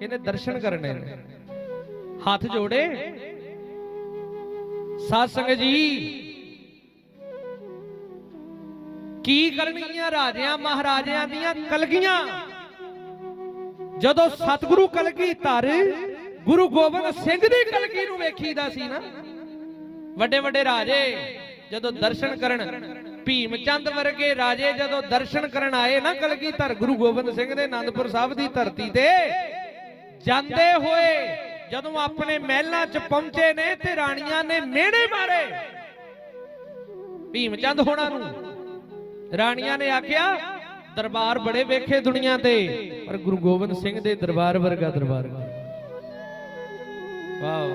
ਇਹਨੇ ਦਰਸ਼ਨ ਕਰਨੇ ਨੇ। ਹੱਥ ਜੋੜੇ। ਸਾਧ ਸੰਗਤ ਜੀ ਕੀ ਕਰਨਗੀਆਂ ਰਾਜਿਆਂ ਮਹਾਰਾਜਿਆਂ ਦੀਆਂ ਕਲਗੀਆਂ? ਜਦੋਂ ਸਤਿਗੁਰੂ ਕਲਗੀ ਧਰ ਗੁਰੂ ਗੋਬਿੰਦ ਸਿੰਘ ਦੀ ਕਲਗੀ ਨੂੰ ਵੇਖੀਦਾ ਸੀ ਨਾ। ਵੱਡੇ ਵੱਡੇ ਰਾਜੇ ਜਦੋਂ ਦਰਸ਼ਨ ਕਰਨ ਭੀਮ ਚੰਦ ਵਰਗੇ ਰਾਜੇ ਜਦੋਂ ਦਰਸ਼ਨ ਕਰਨ ਆਏ ਨਾ ਕਲਗੀ ਧਰ ਗੁਰੂ ਗੋਬਿੰਦ ਸਿੰਘ ਦੇ ਆਨੰਦਪੁਰ ਸਾਹਿਬ ਦੀ ਧਰਤੀ ਤੇ ਜਾਂਦੇ ਹੋਏ ਜਦੋਂ ਆਪਣੇ ਮਹਿਲਾਂ 'ਚ ਪਹੁੰਚੇ ਨੇ ਤੇ ਰਾਣੀਆਂ ਨੇ ਮਿਹਣੇ ਮਾਰੇ। ਭੀਮ ਚੰਦ ਹੋਣਾ ਨੂੰ ਰਾਣੀਆਂ ਨੇ ਆਖਿਆ ਦਰਬਾਰ ਬੜੇ ਵੇਖੇ ਦੁਨੀਆ ਤੇ ਪਰ ਗੁਰੂ ਗੋਬਿੰਦ ਸਿੰਘ ਦੇ ਦਰਬਾਰ ਵਰਗਾ ਦਰਬਾਰ ਵਾਹ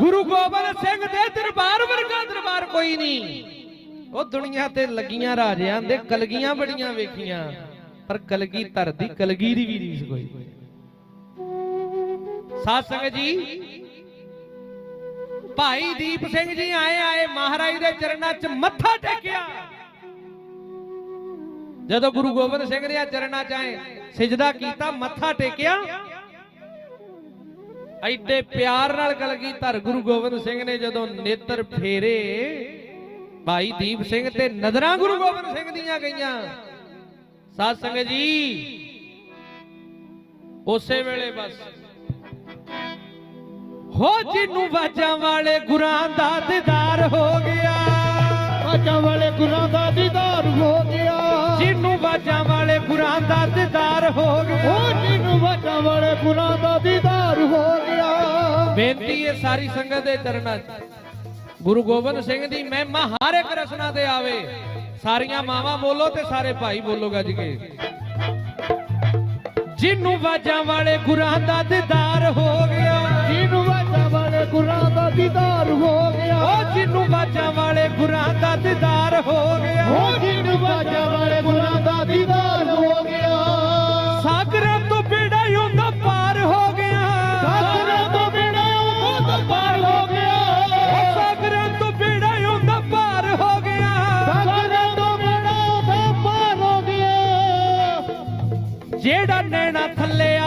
ਗੁਰੂ ਗੋਬਿੰਦ ਸਿੰਘ ਦੇ ਦਰਬਾਰ ਵਰਗਾ ਦਰਬਾਰ ਕੋਈ ਨਹੀਂ। ਉਹ ਦੁਨੀਆ ਤੇ ਲੱਗੀਆਂ ਰਾਜਿਆਂ ਦੇ ਕਲਗੀਆਂ ਬੜੀਆਂ ਵੇਖੀਆਂ। ਪਰ ਕਲਗੀ ਧਰ ਦੀ ਕਲਗੀ ਦੀ ਵੀ ਰੀਸ ਕੋਈ। ਸਾਧ ਸੰਗਤ ਜੀ, ਭਾਈ ਦੀਪ ਸਿੰਘ ਜੀ ਆਏ ਆਏ ਮਹਾਰਾਜ ਦੇ ਚਰਨਾਂ 'ਚ ਮੱਥਾ ਟੇਕਿਆ। ਜਦੋਂ ਗੁਰੂ ਗੋਬਿੰਦ ਸਿੰਘ ਦੇ ਚਰਨਾਂ 'ਚ ਆਏ, ਸਿਜਦਾ ਕੀਤਾ, ਮੱਥਾ ਟੇਕਿਆ। ਐਡੇ ਪਿਆਰ ਨਾਲ ਕਲਗੀ ਧਰ ਗੁਰੂ ਗੋਬਿੰਦ ਸਿੰਘ ਨੇ ਜਦੋਂ ਨੇਤਰ ਫੇਰੇ, ਭਾਈ ਦੀਪ ਸਿੰਘ ਤੇ ਨਜ਼ਰਾਂ ਗੁਰੂ ਗੋਬਿੰਦ ਸਿੰਘ ਦੀਆਂ ਗਈਆਂ। ਸਾਧ ਸੰਗਤ ਜੀ। ਉਸੇ ਵੇਲੇ ਬਸ। ਹੋ ਜਿੰਨੂੰ ਵਾਜਾਂ ਵਾਲੇ ਗੁਰਾਂ ਦਾ ਦੀਦਾਰ ਹੋ ਗਿਆ। ਬਾਜਾਂ ਵਾਲੇ ਗੁਰਾਂ ਦਾ ਦੀਦਾਰ ਹੋ ਗਿਆ। ਜਿੰਨੂੰ ਵਾਜਾਂ ਵਾਲੇ ਗੁਰਾਂ ਦਾ ਦੀਦਾਰ ਹੋ ਗਿਆ। ਉਹ ਜਿਹਨੂੰ ਬਾਜਾਂ ਵਾਲੇ ਗੁਰਾਂ ਦਾ ਦੀਦਾਰ ਹੋ ਗਿਆ। ਬੇਨਤੀ ਹੈ ਸਾਰੀ ਸੰਗਤ ਦੇ ਚਰਨਾਂ 'ਚ। ਗੁਰੂ ਗੋਬਿੰਦ ਸਿੰਘ ਦੀ ਮਹਿਮਾ ਹਰ ਇੱਕ ਰਸਨਾ ਤੇ ਆਵੇ। ਸਾਰੀਆਂ ਮਾਵਾਂ ਬੋਲੋ ਤੇ ਸਾਰੇ ਭਾਈ ਬੋਲੋ ਗੱਜ ਕੇ। ਜਿੰਨੂੰ ਵਾਜਾਂ ਵਾਲੇ ਗੁਰਾਂ ਦਾ ਦੀਦਾਰ ਹੋ ਗਿਆ ਜਿਹਨੂੰ ਬਾਜਾਂ ਵਾਲੇ ਗੁਰਾਂ ਦਾ ਦੀਦਾਰ ਹੋ ਗਿਆ। ਉਹ ਜਿੰਨੂੰ ਵਾਜਾਂ ਵਾਲੇ ਗੁਰਾਂ ਦਾ ਦੀਦਾਰ ਹੋ ਗਿਆ। ਜਿਹੜਾ ਨੈਣਾ ਥੱਲੇ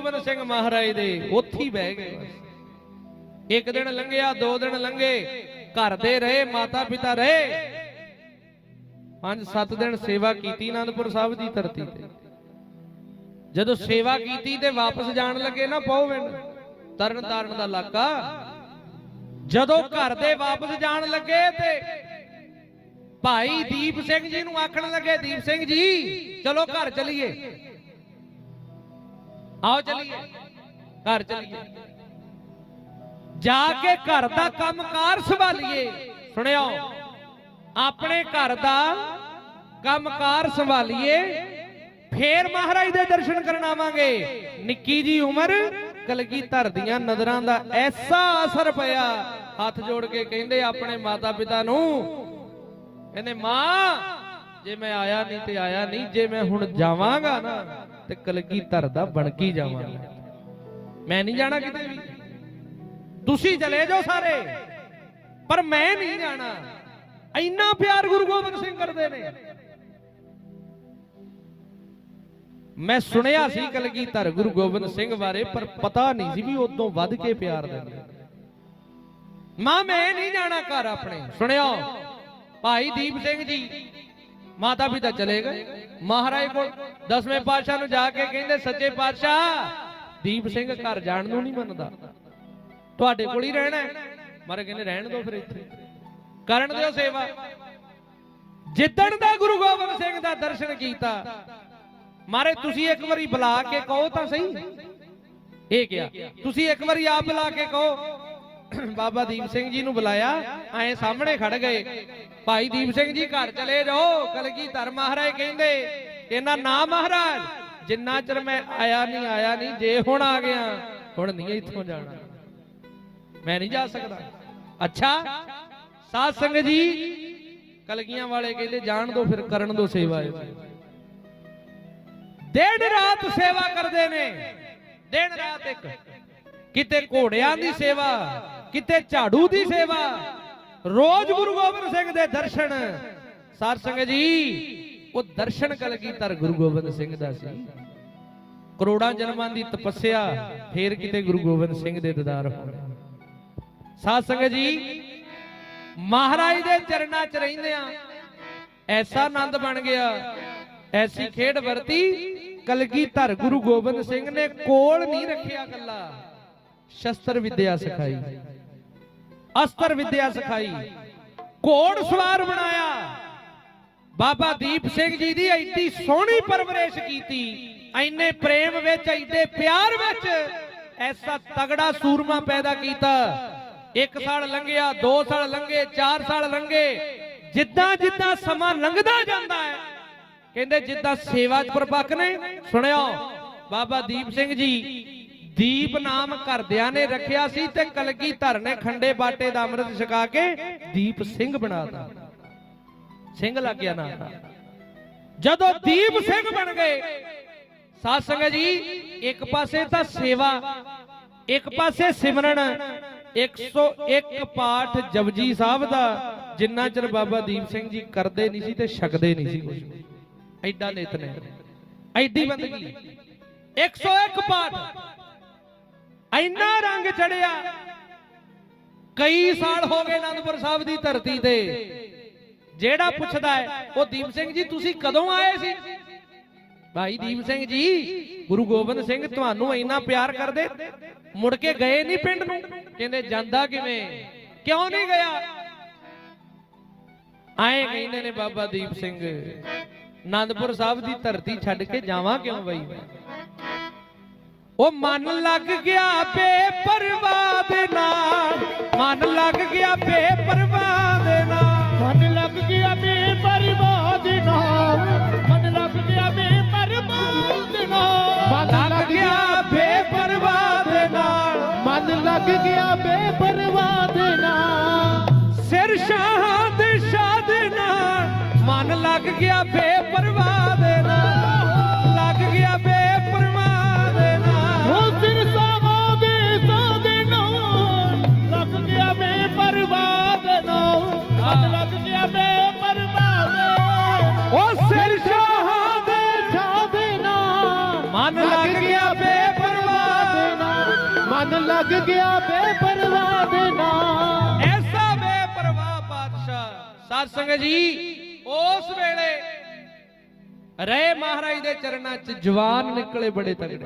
ਧਰ ਸਿੰਘ ਮਹਾਰਾਜ ਦੇ ਉੱਥੇ ਹੀ ਬਹਿ ਗਏ ਇੱਕ ਦਿਨ ਲੰਘਿਆ ਦੋ ਦਿਨ ਲੰਘੇ, ਘਰ ਦੇ ਰਹੇ, ਮਾਤਾ ਪਿਤਾ ਰਹੇ। ਪੰਜ ਸੱਤ ਦਿਨ ਸੇਵਾ ਕੀਤੀ ਆਨੰਦਪੁਰ ਸਾਹਿਬ ਦੀ ਧਰਤੀ ਤੇ। ਜਦੋਂ ਸੇਵਾ ਕੀਤੀ ਤੇ ਵਾਪਸ ਜਾਣ ਲੱਗੇ ਨਾ ਪਹੁਵਿੰਡ ਤਰਨ ਤਾਰਨ ਦਾ ਇਲਾਕਾ, ਜਦੋਂ ਘਰ ਦੇ ਵਾਪਸ ਜਾਣ ਲੱਗੇ ਤੇ ਭਾਈ ਦੀਪ ਸਿੰਘ ਜੀ ਨੂੰ ਆਖਣ ਲੱਗੇ, ਦੀਪ ਸਿੰਘ ਜੀ, ਚਲੋ ਘਰ ਚਲੀਏ। ਆਓ ਚਲੀਏ। ਘਰ ਚਲੀਏ। ਜਾ ਕੇ ਘਰ ਦਾ ਕੰਮਕਾਰ ਸੰਭਾਲੀਏ। ਸੁਣਿਓ, ਆਪਣੇ ਘਰ ਦਾ ਕੰਮਕਾਰ ਸੰਭਾਲੀਏ। ਫੇਰ ਮਹਾਰਾਜ ਦੇ ਦਰਸ਼ਨ ਕਰਨ ਆਵਾਂਗੇ। ਨਿੱਕੀ ਜੀ ਉਮਰ ਕਲਗੀ ਦੀਆਂ ਨਜ਼ਰਾਂ ਦਾ ਐਸਾ ਅਸਰ ਪਿਆ। ਹੱਥ ਜੋੜ ਕੇ ਕਹਿੰਦੇ, ਆਪਣੇ ਮਾਤਾ ਪਿਤਾ ਨੂੰ, ਕਹਿੰਦੇ, ਮਾਂ, ਜੇ ਮੈਂ ਆਇਆ ਨਹੀਂ ਤੇ ਆਇਆ ਨਹੀਂ, ਜੇ ਮੈਂ ਹੁਣ ਜਾਵਾਂਗਾ ਨਾ ਤੇ ਕਲਗੀ ਧਰਦਾ ਬਣ ਕੇ ਜਾਵਾਂਗਾ? ਮੈਂ ਨਹੀਂ ਜਾਣਾ ਕਿਤੇ ਵੀ। ਤੁਸੀਂ ਚਲੇ ਜਾਓ ਸਾਰੇ। ਪਰ ਮੈਂ ਨਹੀਂ ਜਾਣਾ। ਇੰਨਾ ਪਿਆਰ ਗੁਰੂ ਗੋਬਿੰਦ ਸਿੰਘ ਕਰਦੇ ਨੇ। ਮੈਂ ਸੁਣਿਆ ਸੀ ਕਲਗੀ ਧਰ ਗੁਰੂ ਗੋਬਿੰਦ ਸਿੰਘ ਬਾਰੇ, ਪਰ ਪਤਾ ਨਹੀਂ ਸੀ ਵੀ ਉਦੋਂ ਵੱਧ ਕੇ ਪਿਆਰ ਦਿੰਦੇ ਮਾਂ, ਮੈਂ ਨਹੀਂ ਜਾਣਾ ਘਰ ਆਪਣੇ। ਸੁਣਿਓ ਭਾਈ ਦੀਪ ਸਿੰਘ ਜੀ। ਮਾਤਾ ਪਿਤਾ ਚਲੇ ਗਏ। ਮਹਾਰਾਜ ਕੋਲ ਦਸਵੇਂ ਪਾਤਸ਼ਾਹ ਨੂੰ ਜਾ ਕੇ ਕਹਿੰਦੇ, ਸੱਚੇ ਪਾਤਸ਼ਾਹ, ਦੀਪ ਸਿੰਘ ਘਰ ਜਾਣ ਨੂੰ ਨਹੀਂ ਮੰਨਦਾ। ਤੁਹਾਡੇ ਕੋਲ ਹੀ ਰਹਿਣਾ ਮਾਰੇ ਕਹਿੰਦੇ, ਰਹਿਣ ਦਿਓ ਫਿਰ ਇੱਥੇ। ਕਰਨ ਦਿਓ ਸੇਵਾ। ਜਿੱਦਣ ਦਾ ਗੁਰੂ ਗੋਬਿੰਦ ਸਿੰਘ ਦਾ ਦਰਸ਼ਨ ਕੀਤਾ। ਮਾਰੇ ਤੁਸੀਂ ਇੱਕ ਵਾਰੀ ਬੁਲਾ ਕੇ ਕਹੋ ਤਾਂ ਸਹੀ। ਇਹ ਕਿਹਾ, ਤੁਸੀਂ ਇੱਕ ਵਾਰੀ ਆਪ ਬੁਲਾ ਕੇ ਕਹੋ। ਬਾਬਾ ਦੀਪ ਸਿੰਘ ਜੀ ਨੂੰ ਬੁਲਾਇਆ, ਐ ਸਾਹਮਣੇ ਖੜ ਗਏ। ਭਾਈ ਦੀਪ ਸਿੰਘ ਜੀ ਘਰ ਚਲੇ ਜਾਓ, ਕਲਗੀਧਰ ਮਹਾਰਾਜ ਕਹਿੰਦੇ, ਇਹਨਾਂ ਨਾ ਮਹਾਰਾਜ, ਜਿੰਨਾ ਚਿਰ ਮੈਂ ਆਇਆ ਨਹੀਂ ਆਇਆ ਨਹੀਂ, ਜੇ ਹੁਣ ਆ ਗਿਆ, ਹੁਣ ਨਹੀਂ ਇੱਥੋਂ ਜਾਣਾ। ਮੈਂ ਨਹੀਂ ਜਾ ਸਕਦਾ। ਅੱਛਾ, ਸਾਧ ਸੰਗਤ ਜੀ, ਕਲਗੀਆਂ ਵਾਲੇ ਕਹਿੰਦੇ, ਜਾਣ ਦੋ ਫਿਰ, ਕਰਨ ਦੋ ਸੇਵਾ ਇਹ। ਦਿਨ ਰਾਤ ਸੇਵਾ ਕਰਦੇ ਨੇ। ਦਿਨ ਰਾਤ ਇੱਕ, ਕਿਤੇ ਘੋੜਿਆਂ ਦੀ ਸੇਵਾ ਕਿਤੇ ਝਾੜੂ ਦੀ ਸੇਵਾ। ਰੋਜ਼ ਗੁਰੂ ਗੋਬਿੰਦ ਸਿੰਘ ਦੇ ਦਰਸ਼ਨ। ਸਾਧ ਸੰਗਤ ਜੀ, ਉਹ ਦਰਸ਼ਨ ਕਲਗੀਧਰ ਗੁਰੂ ਗੋਬਿੰਦ ਸਿੰਘ ਦਾ ਸੀ। ਕਰੋੜਾਂ ਜਨਮਾਂ ਦੀ ਤਪੱਸਿਆ ਫੇਰ ਕਿਤੇ ਗੁਰੂ ਗੋਬਿੰਦ ਸਿੰਘ ਦੇ ਦੀਦਾਰ ਹੋਣੇ। ਸਾਧ ਸੰਗਤ ਜੀ, ਮਹਾਰਾਜ ਦੇ ਚਰਨਾਂ 'ਚ ਰਹਿੰਦਿਆਂ ਐਸਾ ਆਨੰਦ ਬਣ ਗਿਆ। ਐਸੀ ਖੇਡ ਵਰਤੀ। ਕਲਗੀਧਰ ਗੁਰੂ ਗੋਬਿੰਦ ਸਿੰਘ ਨੇ ਕੋਲ ਨਹੀਂ ਰੱਖਿਆ ਕੱਲਾ ਸ਼ਸਤਰ ਵਿਦਿਆ ਸਿਖਾਈ। ਅਸਤਰ ਵਿਦਿਆ ਸਿਖਾਈ। ਘੋੜ ਸਵਾਰ ਬਣਾਇਆ। ਬਾਬਾ ਦੀਪ ਸਿੰਘ ਜੀ ਦੀ ਐਡੀ ਸੋਹਣੀ ਪਰਵਰਿਸ਼ ਕੀਤੀ। ਐਨੇ ਪ੍ਰੇਮ ਵਿੱਚ, ਐਡੇ ਪਿਆਰ ਵਿੱਚ ਐਸਾ ਤਗੜਾ ਸੂਰਮਾ ਪੈਦਾ ਕੀਤਾ। ਇੱਕ ਸਾਲ ਲੰਘਿਆ, ਦੋ ਸਾਲ ਲੰਘੇ, ਚਾਰ ਸਾਲ ਲੰਘੇ। ਜਿੱਦਾਂ ਜਿੱਦਾਂ ਸਮਾਂ ਲੰਘਦਾ ਜਾਂਦਾ ਹੈ, ਕਹਿੰਦੇ ਜਿੱਦਾਂ ਸੇਵਾ ਚ ਪ੍ਰਪੱਕ ਨੇ ਸੁਣਿਓ ਬਾਬਾ ਦੀਪ ਸਿੰਘ ਜੀ ਦੀਪ ਨਾਮ ਘਰਦਿਆਂ ਨੇ ਰੱਖਿਆ ਸੀ ਤੇ ਕਲਗੀਧਰ ਨੇ ਖੰਡੇ ਬਾਟੇ ਦਾ ਅੰਮ੍ਰਿਤ ਛਕਾ ਕੇ ਦੀਪ ਸਿੰਘ ਬਣਾਤਾ ਸਿੰਘ ਲੱਗ ਗਿਆ ਨਾ ਜਦੋਂ ਦੀਪ ਸਿੰਘ ਬਣ ਗਏ, ਸਾਧ ਸੰਗਤ ਜੀ, ਇੱਕ ਪਾਸੇ ਤਾਂ ਸੇਵਾ, ਇੱਕ ਪਾਸੇ ਸਿਮਰਨ 101 ਪਾਠ ਜਪਜੀ ਸਾਹਿਬ ਦਾ, ਜਿੰਨਾ ਚਿਰ ਬਾਬਾ ਦੀਪ ਸਿੰਘ ਜੀ ਕਰਦੇ ਨਹੀਂ ਸੀ ਤੇ ਛਕਦੇ ਨਹੀਂ ਸੀ ਕੁਝ ਐਡਾ ਨਿਤ ਨੇ। ਐਡੀ ਬੰਦਗੀ। 101 ਪਾਠ। ਇੰਨਾ ਰੰਗ ਚੜਿਆ। ਕਈ ਸਾਲ ਹੋ ਗਏ ਅਨੰਦਪੁਰ ਸਾਹਿਬ ਦੀ ਧਰਤੀ ਤੇ। ਜਿਹੜਾ ਪੁੱਛਦਾ ਹੈ, ਉਹ ਦੀਪ ਸਿੰਘ ਜੀ, ਤੁਸੀਂ ਕਦੋਂ ਆਏ ਸੀ? ਭਾਈ ਦੀਪ ਸਿੰਘ ਜੀ, ਗੁਰੂ ਗੋਬਿੰਦ ਸਿੰਘ ਤੁਹਾਨੂੰ ਇੰਨਾ ਪਿਆਰ ਕਰਦੇ? ਮੁੜ ਕੇ ਗਏ ਨਹੀਂ ਪਿੰਡ ਨੂੰ? ਕਹਿੰਦੇ, ਜਾਂਦਾ ਕਿਵੇਂ? ਕਿਉਂ ਨਹੀਂ ਗਿਆ? ਆਏ ਕਹਿੰਦੇ ਨੇ ਬਾਬਾ ਦੀਪ ਸਿੰਘ ਆਨੰਦਪੁਰ ਸਾਹਿਬ ਦੀ ਧਰਤੀ ਛੱਡ ਕੇ ਜਾਵਾਂ ਕਿਉਂ ਬਈ? ਉਹ ਮਨ ਲੱਗ ਗਿਆ ਬੇਪਰਵਾਹ ਦੇ ਨਾਲ। ਮਨ ਲੱਗ ਗਿਆ ਬੇਪਰਵਾਹ ਦੇ ਨਾਲ। ਮਨ ਲੱਗ ਗਿਆ ਬੇਪਰਵਾਹ ਦੇ ਨਾਲ। ਮਨ ਲੱਗ ਗਿਆ ਬੇਪਰਵਾਹ ਦੇ ਨਾਲ। ਮਨ ਲੱਗ ਗਿਆ ਬੇਪਰਵਾਹ ਦੇ ਨਾਲ। ਮਨ ਲੱਗ ਗਿਆ ਬੇਪਰਵਾਹ ਦੇ ਨਾਲ। ਸਿਰ ਸ਼ਾਹ ਦੇ ਸ਼ਾਹ ਦੇ ਨਾਲ। ਮਨ ਲੱਗ ਗਿਆ ਬੇਪਰਵਾਹ ਲੱਗ ਗਿਆ ਬੇਪਰਵਾਹ ਦੇ ਨਾਲ। ਐਸਾ ਬੇਪਰਵਾਹ ਪਾਤਸ਼ਾਹ ਸਾਧ ਸੰਗਤ ਜੀ, ਉਸ ਵੇਲੇ ਰਹੇ ਮਹਾਰਾਜ ਦੇ ਚਰਨਾਂ 'ਚ ਜਵਾਨ ਨਿਕਲੇ ਬੜੇ ਤਗੜੇ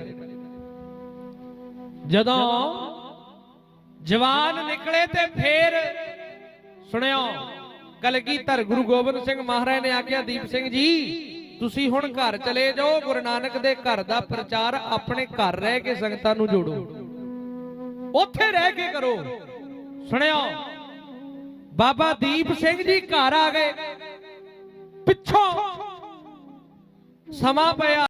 ਜਦੋਂ ਜਵਾਨ ਨਿਕਲੇ ਤੇ ਫੇਰ ਸੁਣਿਓ, ਕਲਗੀਧਰ ਗੁਰੂ ਗੋਬਿੰਦ ਸਿੰਘ ਮਹਾਰਾਜ ਨੇ ਆਖਿਆ, ਦੀਪ ਸਿੰਘ ਜੀ, ਤੁਸੀਂ ਹੁਣ ਘਰ ਚਲੇ ਜਾਓ, ਗੁਰੂ ਨਾਨਕ ਦੇ ਘਰ ਦਾ ਪ੍ਰਚਾਰ ਆਪਣੇ ਘਰ ਰਹਿ ਕੇ ਸੰਗਤਾਂ ਨੂੰ ਜੋੜੋ। ਉੱਥੇ ਰਹਿ ਕੇ ਕਰੋ। ਸੁਣਿਓ, ਬਾਬਾ ਦੀਪ ਸਿੰਘ ਜੀ ਘਰ ਆ ਗਏ। ਪਿੱਛੋਂ ਸਮਾਂ ਪਿਆ।